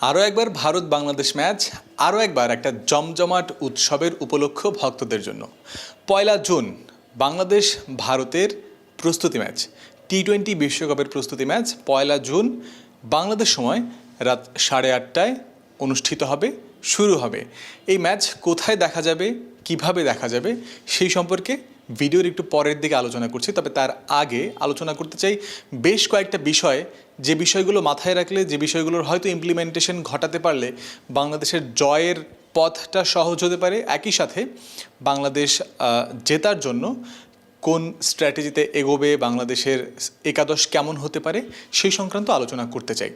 আরও একবার ভারত বাংলাদেশ ম্যাচ, আরও একবার একটা জমজমাট উৎসবের উপলক্ষ ভক্তদের জন্য। পয়লা জুন, বাংলাদেশ ভারতের প্রস্তুতি ম্যাচ টি টোয়েন্টি বিশ্বকাপের প্রস্তুতি ম্যাচ, পয়লা জুন, বাংলাদেশ সময় রাত সাড়ে আটটায় অনুষ্ঠিত হবে, শুরু হবে। এই ম্যাচ কোথায় দেখা যাবে, কীভাবে দেখা যাবে, সেই সম্পর্কে ভিডিওর একটু পরের দিকে আলোচনা করছি, তবে তার আগে আলোচনা করতে চাই বেশ কয়েকটা বিষয়। যে বিষয়গুলো মাথায় রাখলে, যে বিষয়গুলোর হয়তো ইমপ্লিমেন্টেশন ঘটাতে পারলে বাংলাদেশের জয়ের পথটা সহজ হতে পারে। একই সাথে বাংলাদেশ জেতার জন্য কোন স্ট্র্যাটেজিতে এগোবে, বাংলাদেশের একাদশ কেমন হতে পারে, সেই সংক্রান্ত আলোচনা করতে চাই।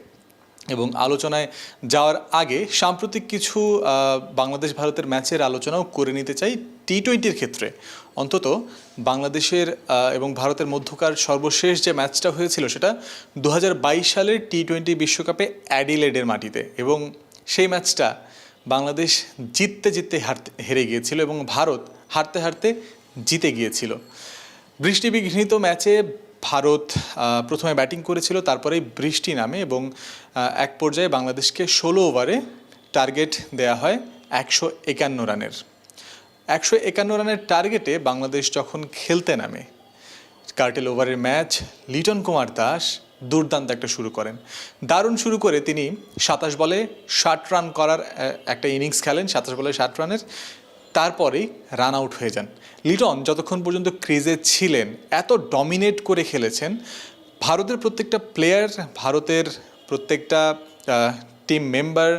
এবং আলোচনায় যাওয়ার আগে সাম্প্রতিক কিছু বাংলাদেশ ভারতের ম্যাচের আলোচনাও করে নিতে চাই টি টোয়েন্টির ক্ষেত্রে। অন্তত বাংলাদেশের এবং ভারতের মধ্যকার সর্বশেষ যে ম্যাচটা হয়েছিল সেটা দু হাজার বাইশ সালের টি টোয়েন্টি বিশ্বকাপে অ্যাডিলেডের মাটিতে এবং সেই ম্যাচটা বাংলাদেশ জিততে জিততে হারতে, হেরে গিয়েছিল এবং ভারত হারতে হারতে জিতে গিয়েছিল। বৃষ্টিবিঘ্নিত ম্যাচে ভারত প্রথমে ব্যাটিং করেছিল তারপরে বৃষ্টি নামে এবং এক পর্যায়ে বাংলাদেশকে ষোলো ওভারে টার্গেট দেয়া হয় একশো একান্ন রানের। একশো একান্ন রানের টার্গেটে বাংলাদেশ যখন খেলতে নামে, কার্টেল ওভারের ম্যাচ, লিটন কুমার দাস দুর্দান্ত একটা শুরু করেন। দারুণ শুরু করে তিনি সাতাশ বলে ষাট রান করার একটা ইনিংস খেলেন, সাতাশ বলে ষাট রানের। তারপরেই রান আউট হয়ে যান। লিটন যতক্ষণ পর্যন্ত ক্রিজে ছিলেন, এত ডমিনেট করে খেলেছেন, ভারতের প্রত্যেকটা প্লেয়ার ভারতের প্রত্যেকটা টিম মেম্বার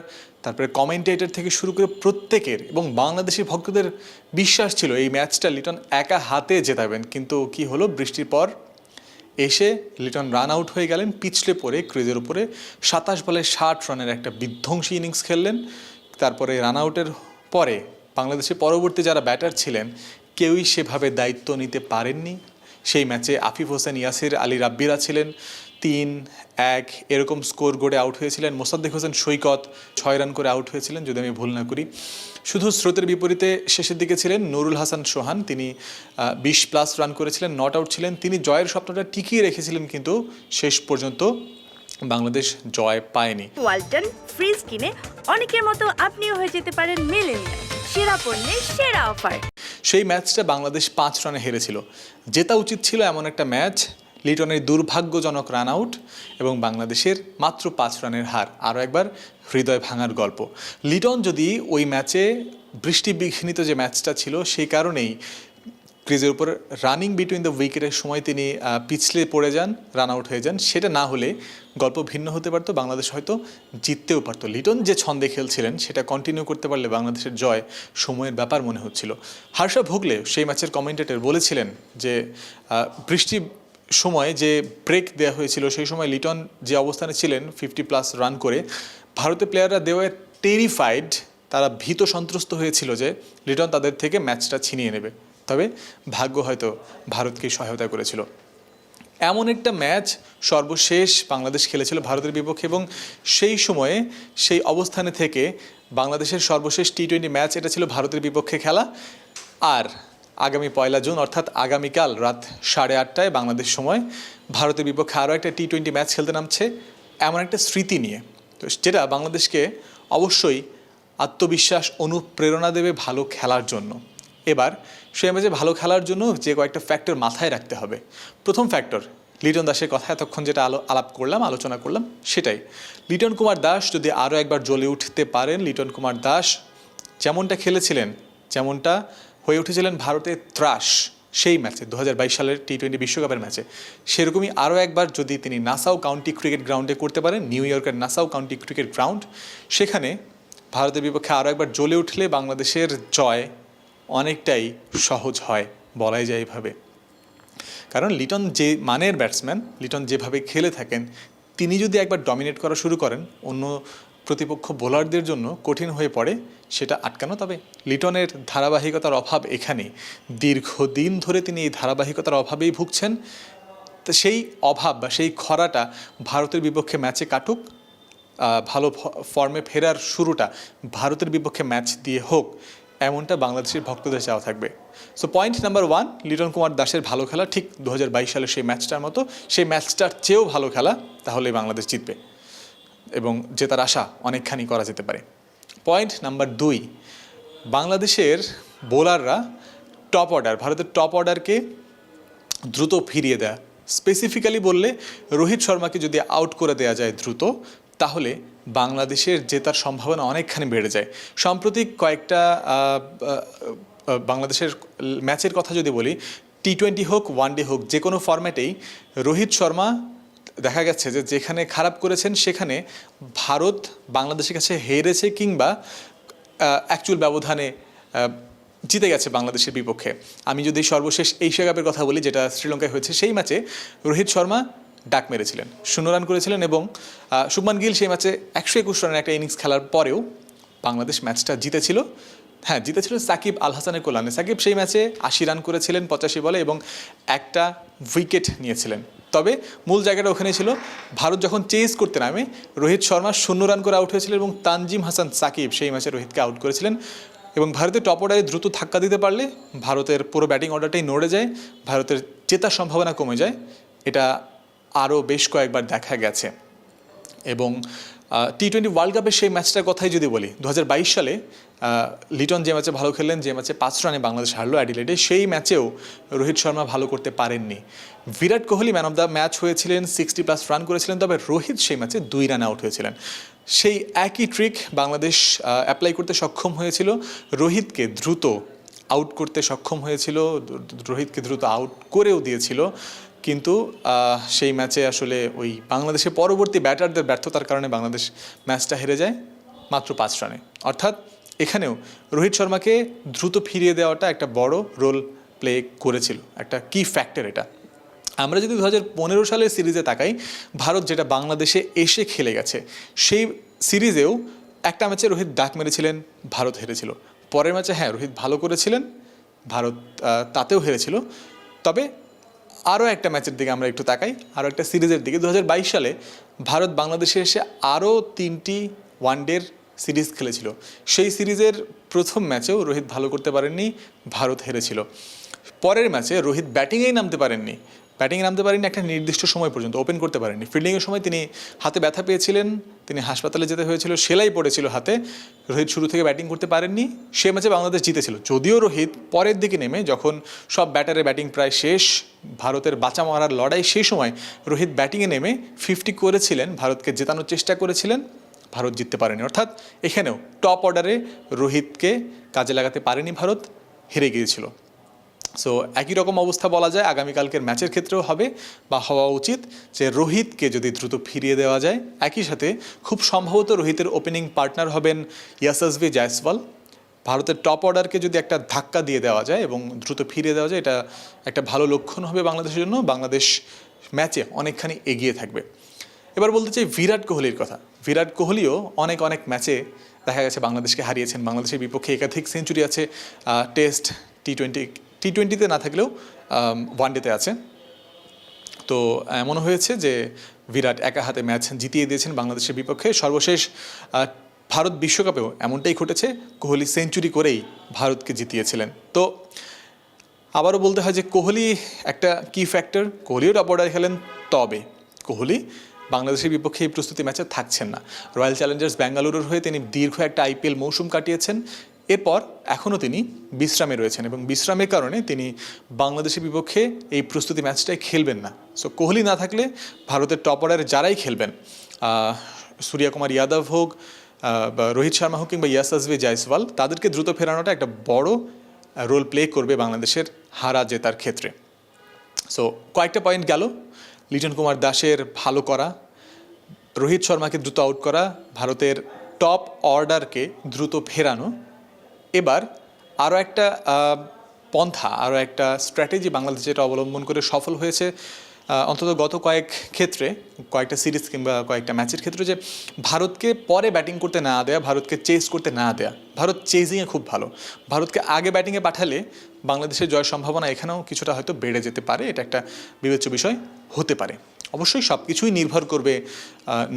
তারপরে কমেন্টেটর থেকে শুরু করে প্রত্যেকের এবং বাংলাদেশি ভক্তদের বিশ্বাস ছিল এই ম্যাচটা লিটন একা হাতে জেতাবেন। কিন্তু কি হলো? বৃষ্টির পর এসে লিটন রান আউট হয়ে গেলেন, পিছলে পড়ে ক্রিজের উপরে সাতাশ বলে ষাট রানের একটা বিধ্বংসী ইনিংস খেললেন। তারপরে রান আউটের পরে বাংলাদেশের পরবর্তী যারা ব্যাটার ছিলেন, কেউই সেভাবে দায়িত্ব নিতে পারেননি। সেই ম্যাচে আফিফ হোসেন, ইয়াসির আলী রাব্বিরা ছিলেন। তিন, এক, এরকম স্কোর গড়ে আউট হয়েছিলেন। মোসাদ্দেক হোসেন সৈকত ছয় রান করে আউট হয়েছিলেন, যদি আমি ভুল না করি। শুধু স্রোতের বিপরীতে শেষের দিকে ছিলেন নুরুল হাসান সোহান। তিনি বিশ প্লাস রান করেছিলেন নট আউট ছিলেন। তিনি জয়ের স্বপ্নটা টিকিয়ে রেখেছিলেন কিন্তু শেষ পর্যন্ত বাংলাদেশ জয় পায়নি। ওয়ালটন ফ্রিজ কিনে অনেকের মতো আপনিও হয়ে যেতে পারেন মেলেনিয়া সেরা পণ্যের সেরা অফার। সেই ম্যাচটা বাংলাদেশ পাঁচ রানে হেরেছিল। জেতা উচিত ছিল এমন একটা ম্যাচ, লিটনের দুর্ভাগ্যজনক রান আউট এবং বাংলাদেশের মাত্র পাঁচ রানের হার। আরও একবার, হৃদয় ভাঙার গল্প। লিটন যদি ওই ম্যাচে বৃষ্টিবিঘ্নিত যে ম্যাচটা ছিল, সেই কারণেই ক্রিজের উপর রানিং বিটুইন দ্য উইকেটের সময় তিনি পিছলে পড়ে যান রান আউট হয়ে যান। সেটা না হলে গল্প ভিন্ন হতে পারতো, বাংলাদেশ হয়তো জিততেও পারতো। লিটন যে ছন্দে খেলছিলেন, সেটা কন্টিনিউ করতে পারলে বাংলাদেশের জয় সময়ের ব্যাপার মনে হচ্ছিল। হার্ষা ভোগলে সেই ম্যাচের কমেন্টেটর বলেছিলেন যে বৃষ্টি সময় যে ব্রেক দেওয়া হয়েছিল, সেই সময় লিটন যে অবস্থানে ছিলেন ফিফটি প্লাস রান করে, ভারতের প্লেয়াররা দেওয়ায় টেরিফাইড তারা ভীত সন্ত্রস্ত হয়েছিল যে, লিটন তাদের থেকে ম্যাচটা ছিনিয়ে নেবে। তবে ভাগ্য হয়তো ভারতকে সহায়তা করেছিল। এমন একটা ম্যাচ সর্বশেষ বাংলাদেশ খেলেছিল ভারতের বিপক্ষে এবং সেই সময়ে সেই অবস্থানে থেকে বাংলাদেশের সর্বশেষ টি টোয়েন্টি ম্যাচ এটা ছিল ভারতের বিপক্ষে খেলা। আর আগামী পয়লা জুন অর্থাৎ আগামীকাল রাত সাড়ে আটটায় বাংলাদেশ সময় ভারতের বিপক্ষে আরও একটা টি টোয়েন্টি ম্যাচ খেলতে নামছে এমন একটা স্মৃতি নিয়ে। তো যেটা বাংলাদেশকে অবশ্যই আত্মবিশ্বাস, অনুপ্রেরণা দেবে ভালো খেলার জন্য। এবার সেই ম্যাচে ভালো খেলার জন্য যে কয়েকটা ফ্যাক্টর মাথায় রাখতে হবে। প্রথম ফ্যাক্টর লিটন দাসের কথা এতক্ষণ যেটা আলো, আলাপ করলাম, আলোচনা করলাম, সেটাই। লিটন কুমার দাস যদি আরও একবার জ্বলে উঠতে পারেন, লিটন কুমার দাস যেমনটা খেলেছিলেন, যেমনটা হয়ে উঠেছিলেন ভারতের ত্রাস সেই ম্যাচে দু হাজার বাইশ সালের টি টোয়েন্টি বিশ্বকাপের ম্যাচে। সেরকমই আরও একবার যদি তিনি নাসাও কাউন্টি ক্রিকেট গ্রাউন্ডে করতে পারেন, নিউ ইয়র্কের নাসাও কাউন্টি ক্রিকেট গ্রাউন্ড, সেখানে ভারতের বিপক্ষে আরও একবার জ্বলে উঠলে বাংলাদেশের জয় অনেকটাই সহজ হয়, বলাই যায় এভাবে। কারণ লিটন যে মানের ব্যাটসম্যান লিটন যেভাবে খেলে থাকেন, তিনি যদি একবার ডমিনেট করা শুরু করেন, অন্য প্রতিপক্ষ বোলারদের জন্য কঠিন হয়ে পড়ে, সেটা আটকানো তবে। লিটনের ধারাবাহিকতার অভাব এখানে দীর্ঘদিন ধরে তিনি এই ধারাবাহিকতার অভাবেই ভুগছেন। তো সেই অভাব বা সেই খরাটা ভারতের বিপক্ষে ম্যাচে কাটুক ভালো ফর্মে ফেরার শুরুটা ভারতের বিপক্ষে ম্যাচ দিয়ে হোক এমনটা বাংলাদেশের ভক্তদের চাওয়া থাকবে। So point number one Liton Kumar দাসের ভালো খেলা, ঠিক দু সালের সেই ম্যাচটার মতো, সেই ম্যাচটার চেয়েও ভালো খেলা তাহলে বাংলাদেশ জিতবে। এবং জেতার আশা অনেকখানি করা যেতে পারে। পয়েন্ট নাম্বার দুই, বাংলাদেশের বোলাররা টপ অর্ডার ভারতের টপ অর্ডারকে দ্রুত ফিরিয়ে দেয়া। স্পেসিফিক্যালি বললে, রোহিত শর্মাকে যদি আউট করে দেওয়া যায় দ্রুত তাহলে বাংলাদেশের জেতার সম্ভাবনা অনেকখানি বেড়ে যায়। সাম্প্রতিক কয়েকটা বাংলাদেশের ম্যাচের কথা যদি বলি টি টোয়েন্টি হোক ওয়ান ডে হোক, যে কোনো ফরম্যাটেই রোহিত শর্মা, দেখা গেছে যে যেখানে খারাপ করেছেন, সেখানে ভারত বাংলাদেশের কাছে হেরেছে কিংবা অ্যাকচুয়াল ব্যবধানে জিতে গেছে বাংলাদেশের বিপক্ষে। আমি যদি সর্বশেষ এশিয়া কাপের কথা বলি, যেটা শ্রীলঙ্কায় হয়েছে, সেই ম্যাচে রোহিত শর্মা ডাক মেরেছিলেন। শূন্য রান করেছিলেন এবং শুভমান গিল সেই ম্যাচে একশো একুশ রানের একটা ইনিংস খেলার পরেও বাংলাদেশ ম্যাচটা জিতেছিল। হ্যাঁ জিতেছিল সাকিব আল হাসানের কল্যাণে। সাকিব সেই ম্যাচে আশি রান করেছিলেন পঁচাশি বলে এবং একটা উইকেট নিয়েছিলেন। তবে মূল জায়গাটা ওখানে ছিল, ভারত যখন চেজ করতে নামে, রোহিত শর্মা শূন্য রান করে আউট হয়েছিল এবং তানজিম হাসান সাকিব সেই ম্যাচে রোহিতকে আউট করেছিলেন। এবং ভারতের টপ অর্ডারে দ্রুত ধাক্কা দিতে পারলে ভারতের পুরো ব্যাটিং অর্ডারটাই নড়ে যায়, ভারতের জেতার সম্ভাবনা কমে যায়। এটা আরও বেশ কয়েকবার দেখা গেছে। এবং টি টোয়েন্টি ওয়ার্ল্ড কাপের সেই ম্যাচটার কথাই যদি বলি দু হাজার বাইশ সালে লিটন যে ম্যাচে ভালো খেললেন, যে ম্যাচে পাঁচ রানে বাংলাদেশ হারলো অ্যাডিলেডে, সেই ম্যাচেও রোহিত শর্মা ভালো করতে পারেননি। Virat Kohli man of the match হয়েছিলেন সিক্সটি প্লাস রান করেছিলেন, তবে রোহিত সেই ম্যাচে দুই রান আউট হয়েছিলেন। সেই একই ট্রিক বাংলাদেশ অ্যাপ্লাই করতে সক্ষম হয়েছিল, রোহিতকে দ্রুত আউট করতে সক্ষম হয়েছিল, রোহিতকে দ্রুত আউট করেও দিয়েছিল। কিন্তু সেই ম্যাচে আসলে ওই বাংলাদেশের পরবর্তী ব্যাটারদের ব্যর্থতার কারণে বাংলাদেশ ম্যাচটা হেরে যায় মাত্র পাঁচ রানে। অর্থাৎ এখানেও রোহিত শর্মাকে দ্রুত ফিরিয়ে দেওয়াটা একটা বড় রোল প্লে করেছিল, একটা কি ফ্যাক্টর এটা। আমরা যদি দু হাজার পনেরো সালের সিরিজে তাকাই, ভারত যেটা বাংলাদেশে এসে খেলে গেছে, সেই সিরিজেও একটা ম্যাচে রোহিত ডাক মেরেছিলেন, ভারত হেরেছিল। পরের ম্যাচে হ্যাঁ রোহিত ভালো করেছিলেন, ভারত তাতেও হেরেছিল। তবে আরও একটা ম্যাচের দিকে আমরা একটু তাকাই, আরও একটা সিরিজের দিকে। দু হাজার বাইশ সালে ভারত বাংলাদেশে এসে আরও তিনটি ওয়ানডের সিরিজ খেলেছিল। সেই সিরিজের প্রথম ম্যাচেও রোহিত ভালো করতে পারেননি, ভারত হেরেছিল। পরের ম্যাচে রোহিত ব্যাটিংয়েই নামতে পারেননি ব্যাটিংয়ে নামতে পারেননি একটা নির্দিষ্ট সময় পর্যন্ত ওপেন করতে পারেননি। ফিল্ডিংয়ের সময় তিনি হাতে ব্যথা পেয়েছিলেন, তিনি হাসপাতালে যেতে হয়েছিল, সেলাই পড়েছিল হাতে। রোহিত শুরু থেকে ব্যাটিং করতে পারেননি, সে ম্যাচে বাংলাদেশ জিতেছিল। যদিও রোহিত পরের দিকে নেমে, যখন সব ব্যাটারের ব্যাটিং প্রায় শেষ, ভারতের বাঁচা মারার লড়াই সেই সময় রোহিত ব্যাটিংয়ে নেমে ফিফটি করেছিলেন, ভারতকে জেতানোর চেষ্টা করেছিলেন, ভারত জিততে পারেনি। অর্থাৎ এখানেও টপ অর্ডারে রোহিতকে কাজে লাগাতে পারেনি ভারত, হেরে গিয়েছিল। সো একই রকম অবস্থা বলা যায়। আগামীকালকের ম্যাচের ক্ষেত্রেও হবে বা হওয়া উচিত যে রোহিতকে যদি দ্রুত ফিরিয়ে দেওয়া যায়। একই সাথে খুব সম্ভবত রোহিতের ওপেনিং পার্টনার হবেন ইয়াসাসভি জায়সওয়াল। ভারতের টপ অর্ডারকে যদি একটা ধাক্কা দিয়ে দেওয়া যায় এবং দ্রুত ফিরিয়ে দেওয়া যায়, এটা একটা ভালো লক্ষণ হবে বাংলাদেশের জন্য। বাংলাদেশ ম্যাচে অনেকখানি এগিয়ে থাকবে। এবার বলতে চাই বিরাট কোহলির কথা। বিরাট কোহলিও অনেক অনেক ম্যাচে দেখা গেছে বাংলাদেশকে হারিয়েছেন। বাংলাদেশের বিপক্ষে একাধিক সেঞ্চুরি আছে। টেস্ট টি টোয়েন্টি টি টোয়েন্টিতে না থাকলেও ওয়ান ডেতে আছে। তো এমন হয়েছে যে বিরাট একা হাতে ম্যাচ জিতিয়ে দিয়েছেন বাংলাদেশের বিপক্ষে। সর্বশেষ ভারত বিশ্বকাপেও এমনটাই ঘটেছে, কোহলি সেঞ্চুরি করেই ভারতকে জিতিয়েছিলেন। তো আবারও বলতে হয় যে কোহলি একটা কি ফ্যাক্টর কোহলিও টপ অর্ডার খেলেন, তবে কোহলি বাংলাদেশের বিপক্ষে এই প্রস্তুতি ম্যাচে থাকছেন না। রয়্যাল চ্যালেঞ্জার্স ব্যাঙ্গালুরুর হয়ে তিনি দীর্ঘ একটা আইপিএল মৌসুম কাটিয়েছেন। এরপর এখনও তিনি বিশ্রামে রয়েছেন এবং বিশ্রামের কারণে তিনি বাংলাদেশের বিপক্ষে এই প্রস্তুতি ম্যাচটাই খেলবেন না। সো কোহলি না থাকলে ভারতের টপ অর্ডারে যারাই খেলবেন সূর্যকুমার যাদব হোক বা রোহিত শর্মা হোক কিংবা ইয়াসাসভি জায়সওয়াল, তাদেরকে দ্রুত ফেরানোটা একটা বড় রোল প্লে করবে বাংলাদেশের হারা জেতার ক্ষেত্রে। সো কয়েকটা পয়েন্ট গেল। লিটন কুমার দাসের ভালো করা, রোহিত শর্মাকে দ্রুত আউট করা, ভারতের টপ অর্ডারকে দ্রুত ফেরানো এবার আরও একটা পন্থা আরও একটা স্ট্র্যাটেজি বাংলাদেশ যেটা অবলম্বন করে সফল হয়েছে। অন্তত গত কয়েক ক্ষেত্রে, কয়েকটা সিরিজ কিংবা কয়েকটা ম্যাচের ক্ষেত্রে যে ভারতকে পরে ব্যাটিং করতে না দেয়া, ভারতকে চেস করতে না দেয়া, ভারত চেজিংয়ে খুব ভালো। ভারতকে আগে ব্যাটিংয়ে পাঠালে বাংলাদেশের জয়ের সম্ভাবনা এখানেও কিছুটা হয়তো বেড়ে যেতে পারে, এটা একটা বিবেচ্য বিষয় হতে পারে। অবশ্যই সব কিছুই নির্ভর করবে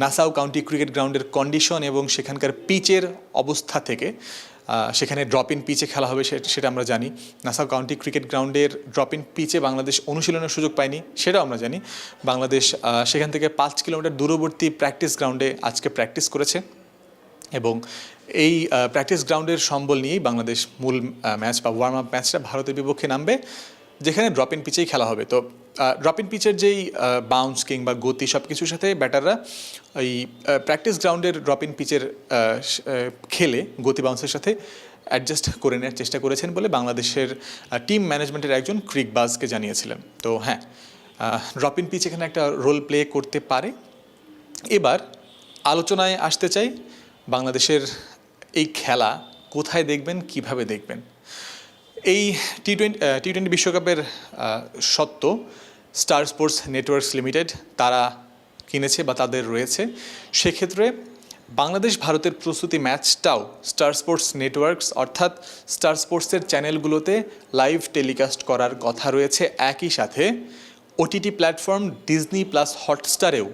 নাসাউ কাউন্টি ক্রিকেট গ্রাউন্ডের কন্ডিশন এবং সেখানকার পিচের অবস্থা থেকে। সেখানে ড্রপ ইন পিচে খেলা হবে সেটা আমরা জানি। নাসাউ কাউন্টি ক্রিকেট গ্রাউন্ডের ড্রপ ইন পিচে বাংলাদেশ অনুশীলনের সুযোগ পায়নি, সেটাও আমরা জানি। বাংলাদেশ সেখান থেকে পাঁচ কিলোমিটার দূরবর্তী প্র্যাকটিস গ্রাউন্ডে আজকে প্র্যাকটিস করেছে এবং এই প্র্যাকটিস গ্রাউন্ডের সম্বল নিয়েই বাংলাদেশ মূল ম্যাচ বা ওয়ার্ম আপ ম্যাচটা ভারতের বিপক্ষে নামবে, যেখানে ড্রপ ইন পিচেই খেলা হবে। তো ড্রপ ইন পিচের যেই বাউন্স কিংবা গতি সব কিছুর সাথে ব্যাটাররা এই প্র্যাকটিস গ্রাউন্ডের ড্রপ ইন পিচের খেলে গতি বাউন্সের সাথে অ্যাডজাস্ট করে নেওয়ার চেষ্টা করেছেন বলে বাংলাদেশের টিম ম্যানেজমেন্টের একজন ক্রিক বাজকে জানিয়েছিলেন। তো হ্যাঁ ড্রপ ইন পিচ এখানে একটা রোল প্লে করতে পারে। এবার আলোচনায় আসতে চাই বাংলাদেশের এই খেলা কোথায় দেখবেন, কীভাবে দেখবেন? এই টি টোয়েন্টি টি টোয়েন্টি বিশ্বকাপের সত্ত্ব স্টার স্পোর্টস নেটওয়ার্কস লিমিটেড তারা কিনেছে বা তাদের রয়েছে। সেক্ষেত্রে বাংলাদেশ ভারতের প্রস্তুতি ম্যাচটাও স্টার স্পোর্টস নেটওয়ার্কস অর্থাৎ স্টার স্পোর্টসের চ্যানেলগুলোতে লাইভ টেলিকাস্ট করার কথা রয়েছে। একই সাথে ওটিটি প্ল্যাটফর্ম ডিজনি প্লাস হটস্টারেও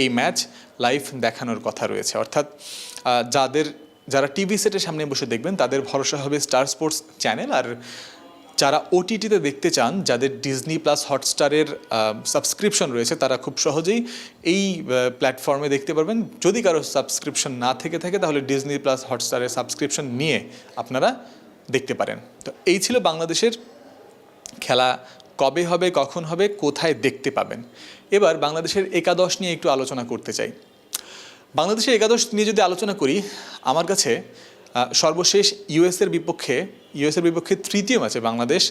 এই ম্যাচ লাইভ দেখানোর কথা রয়েছে। অর্থাৎ যাদের যারা টিভি সেটের সামনে বসে দেখবেন, তাদের ভরসা হবে স্টার স্পোর্টস চ্যানেল আর যারা ওটিটিতে দেখতে চান, যাদের ডিজনি প্লাস হটস্টারের সাবস্ক্রিপশন রয়েছে, তারা খুব সহজেই এই প্ল্যাটফর্মে দেখতে পারবেন। যদি কারও সাবস্ক্রিপশন না থেকে থাকে, তাহলে ডিজনি প্লাস হটস্টারের সাবস্ক্রিপশন নিয়ে আপনারা দেখতে পারেন। তো এই ছিল বাংলাদেশের খেলা। কবে হবে, কখন হবে, কোথায় দেখতে পাবেন? এবার বাংলাদেশের একাদশ নিয়ে একটু আলোচনা করতে চাই। বাংলাদেশের একাদশ নিয়ে যদি আলোচনা করি, আমার কাছে সর্বশেষ ইউএসের বিপক্ষে ইউএসের বিপক্ষে তৃতীয় ম্যাচে বাংলাদেশ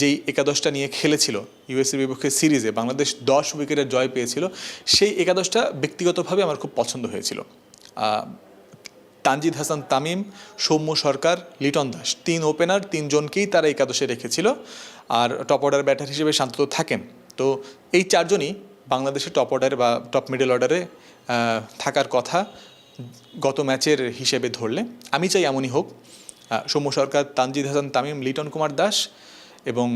যেই একাদশটা নিয়ে খেলেছিল ইউএসের বিপক্ষে সিরিজে বাংলাদেশ দশ উইকেটের জয় পেয়েছিল, সেই একাদশটা ব্যক্তিগতভাবে আমার খুব পছন্দ হয়েছিল। তানজিদ হাসান তামিম, সৌম্য সরকার, লিটন দাস, তিন ওপেনার তিনজনকেই তারা একাদশে রেখেছিল। আর টপ অর্ডার ব্যাটার হিসেবে শান্ত থাকেন। তো এই চারজনই বাংলাদেশের টপ অর্ডারে বা টপ মিডল অর্ডারে থাকার কথা গত ম্যাচের হিসেবে ধরলে। আমি চাই এমনই হোক। সৌম্য সরকার, তানজিদ হাসান, তামিম, লিটন কুমার দাস এবং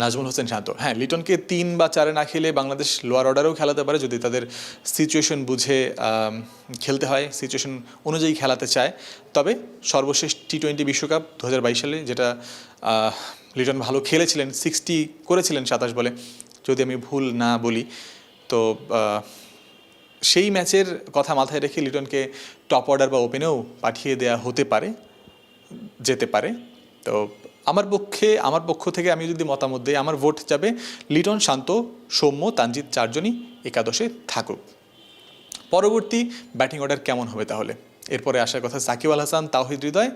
নাজমুল হোসেন শান্ত। হ্যাঁ লিটনকে তিন বা চারে না খেলে বাংলাদেশ লোয়ার অর্ডারেও খেলাতে পারে যদি তাদের সিচুয়েশন বুঝে খেলতে হয় সিচুয়েশন অনুযায়ী খেলাতে চায়। তবে সর্বশেষ টি টোয়েন্টি বিশ্বকাপ দু হাজার বাইশ সালে যেটা লিটন ভালো খেলেছিলেন সিক্সটি করেছিলেন সাতাশ বলে। যদি আমি ভুল না বলি, তো সেই ম্যাচের কথা মাথায় রেখে লিটনকে টপ অর্ডার বা ওপেনেও পাঠিয়ে দেওয়া হতে পারে, যেতে পারে। তো আমার পক্ষে, আমার পক্ষ থেকে আমি যদি মতামত দিই, আমার ভোট যাবে লিটন শান্ত, সৌম্য, তানজিৎ চারজনই একাদশে থাকুক। পরবর্তী ব্যাটিং অর্ডার কেমন হবে তাহলে? এরপরে আসার কথা সাকিব আল হাসান, তাওহিদ হৃদয়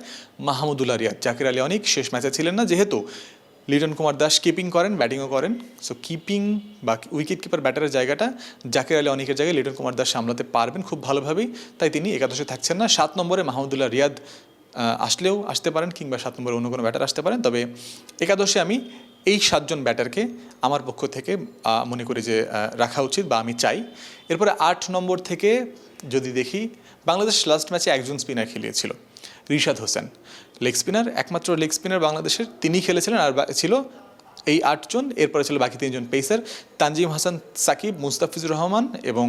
মাহমুদুল্লাহ রিয়াদ জাকির আলী অনেক শেষ ম্যাচে ছিলেন না, যেহেতু লিটন কুমার দাস কিপিং করেন ব্যাটিংও করেন। সো কিপিং বা উইকেট কিপার ব্যাটারের জায়গাটা জাকির আলী অনেকের জায়গায় লিটন কুমার দাস সামলাতে পারবেন খুব ভালোভাবেই। তাই তিনি একাদশে থাকছেন না। সাত নম্বরে মাহমুদুল্লাহ রিয়াদ আসলেও আসতে পারেন কিংবা সাত নম্বরে অন্য কোনো ব্যাটার আসতে পারেন। তবে একাদশে আমি এই সাতজন ব্যাটারকে আমার পক্ষ থেকে মনে করি যে রাখা উচিত বা আমি চাই। এরপরে আট নম্বর থেকে যদি দেখি, বাংলাদেশ লাস্ট ম্যাচে একজন স্পিনার খেলিয়েছিল, রিশাদ হোসেন। লেগ স্পিনার একমাত্র লেগ স্পিনার বাংলাদেশের তিনি খেলেছিলেন আর ছিল এই আটজন, এরপরে ছিল বাকি তিনজন পেসার তানজিম হাসান সাকিব, মুস্তাফিজুর রহমান এবং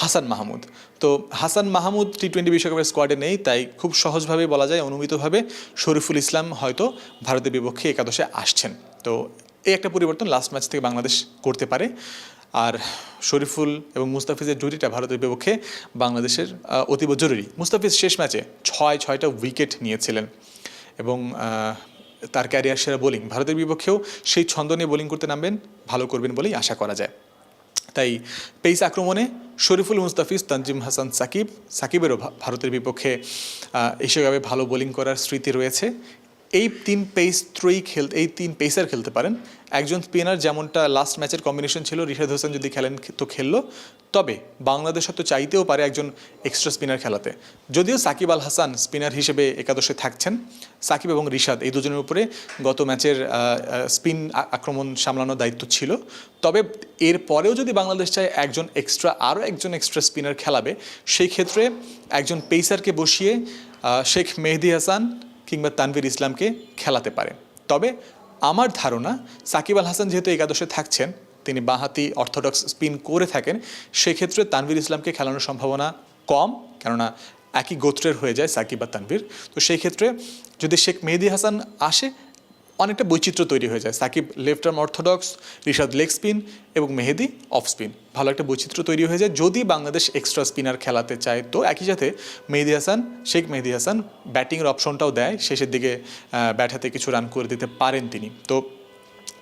হাসান মাহমুদ। তো হাসান মাহমুদ টি টোয়েন্টি বিশ্বকাপের স্কোয়াডে নেই, তাই খুব সহজভাবে বলা যায়, অনুমিতভাবে শরীফুল ইসলাম হয়তো ভারতের বিপক্ষে একাদশে আসছেন। তো এই একটা পরিবর্তন লাস্ট ম্যাচ থেকে বাংলাদেশ করতে পারে। আর শরীফুল এবং মুস্তাফিজের জুটিটা ভারতের বিপক্ষে বাংলাদেশের অতীব জরুরি। মুস্তাফিজ শেষ ম্যাচে ছয়, ছয়টা উইকেট নিয়েছিলেন এবং তার ক্যারিয়ার সেরা বোলিং। ভারতের বিপক্ষেও সেই ছন্দ নিয়ে বোলিং করতে নামবেন, ভালো করবেন বলেই আশা করা যায়। তাই পেস আক্রমণে শরীফুল মুস্তাফিজ, তানজিম হাসান, সাকিব, সাকিবেরও ভারতের বিপক্ষে এসেভাবে ভালো বোলিং করার স্মৃতি রয়েছে। এই তিন পেস ত্রয়ী খেল এই তিন পেসার খেলতে পারেন একজন স্পিনার যেমনটা লাস্ট ম্যাচের কম্বিনেশন ছিল, রিশাদ হোসেন যদি খেলেন, তো খেললো। তবে বাংলাদেশ হয়তো চাইতেও পারে একজন এক্সট্রা স্পিনার খেলাতে। যদিও সাকিব আল হাসান স্পিনার হিসেবে একাদশে থাকছেন, সাকিব এবং রিশাদ এই দুজনের উপরে গত ম্যাচের স্পিন আক্রমণ সামলানোর দায়িত্ব ছিল। তবে এর পরেও যদি বাংলাদেশ চায় একজন এক্সট্রা আরও একজন এক্সট্রা স্পিনার খেলাবে, সেই ক্ষেত্রে একজন পেসারকে বসিয়ে শেখ মেহেদি হাসান কিংবা তানভীর ইসলামকে খেলাতে পারে। তবে আমার ধারণা সাকিব আল হাসান যেহেতু একাদশে থাকছেন, তিনি বাঁহাতি অর্থোডক্স স্পিন করে থাকেন, সেক্ষেত্রে তানভীর ইসলামকে খেলানোর সম্ভাবনা কম, কেননা একই গোত্রের হয়ে যায় সাকিব বা তানভীর। তো সেই ক্ষেত্রে যদি শেখ মেহেদি হাসান আসে অনেকটা বৈচিত্র্য তৈরি হয়ে যায়। Shakib left arm orthodox, Rishad leg spin এবং মেহেদি অফ স্পিন। ভালো একটা বৈচিত্র্য তৈরি হয়ে যায়। যদি বাংলাদেশ এক্সট্রা স্পিনার খেলাতে চায়, তো একই সাথে মেহেদি হাসান, শেখ মেহেদি হাসান ব্যাটিংয়ের অপশনটাও দেয়। শেষের দিকে ব্যাট হাতে কিছু রান করে দিতে পারেন তিনি। তো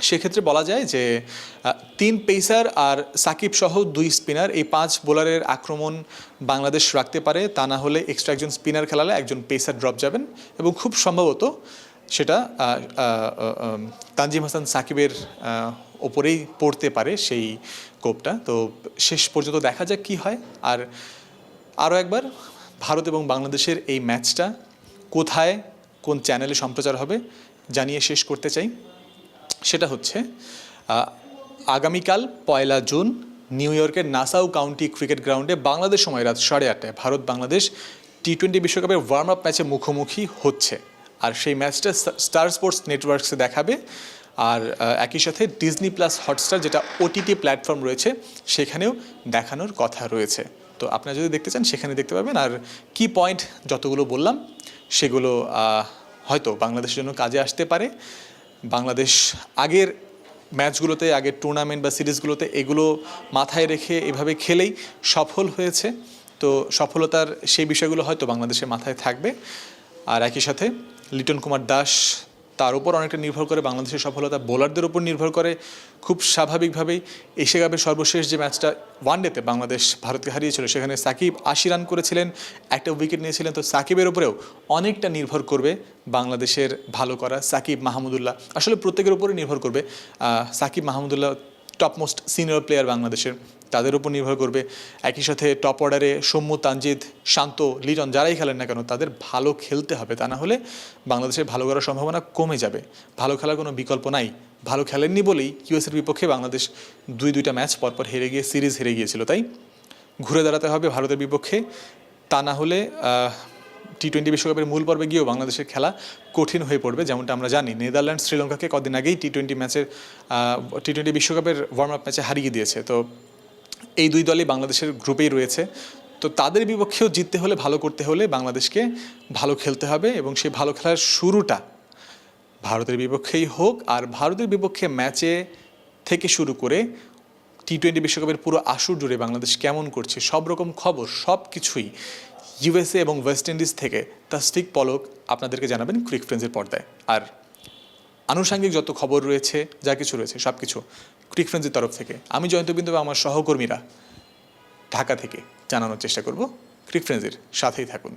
সেক্ষেত্রে বলা যায় যে তিন পেসার আর সাকিব সহ দুই স্পিনার এই পাঁচ বোলারের আক্রমণ বাংলাদেশ রাখতে পারে। তা না হলে এক্সট্রা একজন স্পিনার খেলালে একজন পেসার ড্রপ যাবেন এবং খুব সম্ভবত সেটা তানজিম হাসান সাকিবের ওপরেই পড়তে পারে সেই কোপটা। তো শেষ পর্যন্ত দেখা যাক কী হয়। আর আরও একবার, ভারত এবং বাংলাদেশের এই ম্যাচটা কোথায়, কোন চ্যানেলে সম্প্রচার হবে জানিয়ে শেষ করতে চাই। সেটা হচ্ছে আগামীকাল পয়লা জুন, নিউ ইয়র্কের নাসাউ কাউন্টি ক্রিকেট গ্রাউন্ডে বাংলাদেশ সময় রাত সাড়ে আটটায় ভারত বাংলাদেশ টি টোয়েন্টি বিশ্বকাপের ওয়ার্ম আপ ম্যাচে মুখোমুখি হচ্ছে। আর সেই ম্যাচটা স্টার স্পোর্টস নেটওয়ার্কসে দেখাবে। আর একই সাথে ডিজনি প্লাস হটস্টার যেটা ওটিটি প্ল্যাটফর্ম রয়েছে, সেখানেও দেখানোর কথা রয়েছে। তো আপনারা যদি দেখতে চান, সেখানে দেখতে পাবেন। আর কি পয়েন্ট যতগুলো বললাম, সেগুলো হয়তো বাংলাদেশের জন্য কাজে আসতে পারে। বাংলাদেশ আগের ম্যাচগুলোতে, আগের টুর্নামেন্ট বা সিরিজগুলোতে এগুলো মাথায় রেখে এভাবে খেলেই সফল হয়েছে। তো সফলতার সেই বিষয়গুলো হয়তো বাংলাদেশের মাথায় থাকবে। আর একই সাথে লিটন কুমার দাস, তার উপর অনেকটা নির্ভর করে বাংলাদেশের সফলতা বোলারদের উপর নির্ভর করে খুব স্বাভাবিকভাবেই এশিয়া কাপের সর্বশেষ যে ম্যাচটা ওয়ানডেতে বাংলাদেশ ভারতকে হারিয়েছিল, সেখানে সাকিব আশি রান করেছিলেন, একটা উইকেট নিয়েছিলেন। তো সাকিবের উপরেও অনেকটা নির্ভর করবে বাংলাদেশের ভালো করা সাকিব মাহমুদুল্লাহ। আসলে প্রত্যেকের উপরে নির্ভর করবে Shakib Mahmudullah topmost senior player বাংলাদেশের। তাদের উপর নির্ভর করবে। একই সাথে টপ অর্ডারে সৌম্য তানজিদ শান্ত, লিটন যারাই খেলেন না কেন, তাদের ভালো খেলতে হবে। তা না হলে বাংলাদেশের ভালো করার সম্ভাবনা কমে যাবে। ভালো খেলার কোনো বিকল্প নাই। ভালো খেলেননি বলেই ইউএসের বিপক্ষে বাংলাদেশ দুই দুইটা ম্যাচ পরপর হেরে গিয়ে, সিরিজ হেরে গিয়েছিল। তাই ঘুরে দাঁড়াতে হবে ভারতের বিপক্ষে। তা না হলে টি টোয়েন্টি বিশ্বকাপের মূল পর্বে গিয়েও বাংলাদেশের খেলা কঠিন হয়ে পড়বে, যেমনটা আমরা জানি। নেদারল্যান্ড, শ্রীলঙ্কাকে কদিন আগেই টি টোয়েন্টি ম্যাচের টি টোয়েন্টি বিশ্বকাপের ওয়ার্ম আপ ম্যাচে হারিয়ে দিয়েছে। তো এই দুই দলই বাংলাদেশের গ্রুপেই রয়েছে। তো তাদের বিপক্ষেও জিততে হলে, ভালো করতে হলে বাংলাদেশকে ভালো খেলতে হবে এবং সেই ভালো খেলার শুরুটা ভারতের বিপক্ষেই হোক আর ভারতের বিপক্ষে ম্যাচে থেকে শুরু করে টি টোয়েন্টি বিশ্বকাপের পুরো আসর জুড়ে বাংলাদেশ কেমন করছে, সব রকম খবর, সব কিছুই ইউএসএ এবং ওয়েস্ট ইন্ডিজ থেকে তাস্টিক পলক আপনাদেরকে জানাবেন ক্রিক ফ্রেন্ডসের পর্দায়। আর আনুষাঙ্গিক যত খবর রয়েছে, যা কিছু রয়েছে সব কিছু ক্রিক ফ্রেন্ডসের তরফ থেকে। আমি জয়ন্তবিন্দু বা আমার সহকর্মীরা ঢাকা থেকে জানানোর চেষ্টা করব। ক্রিক ফ্রেন্ডসের সাথেই থাকুন।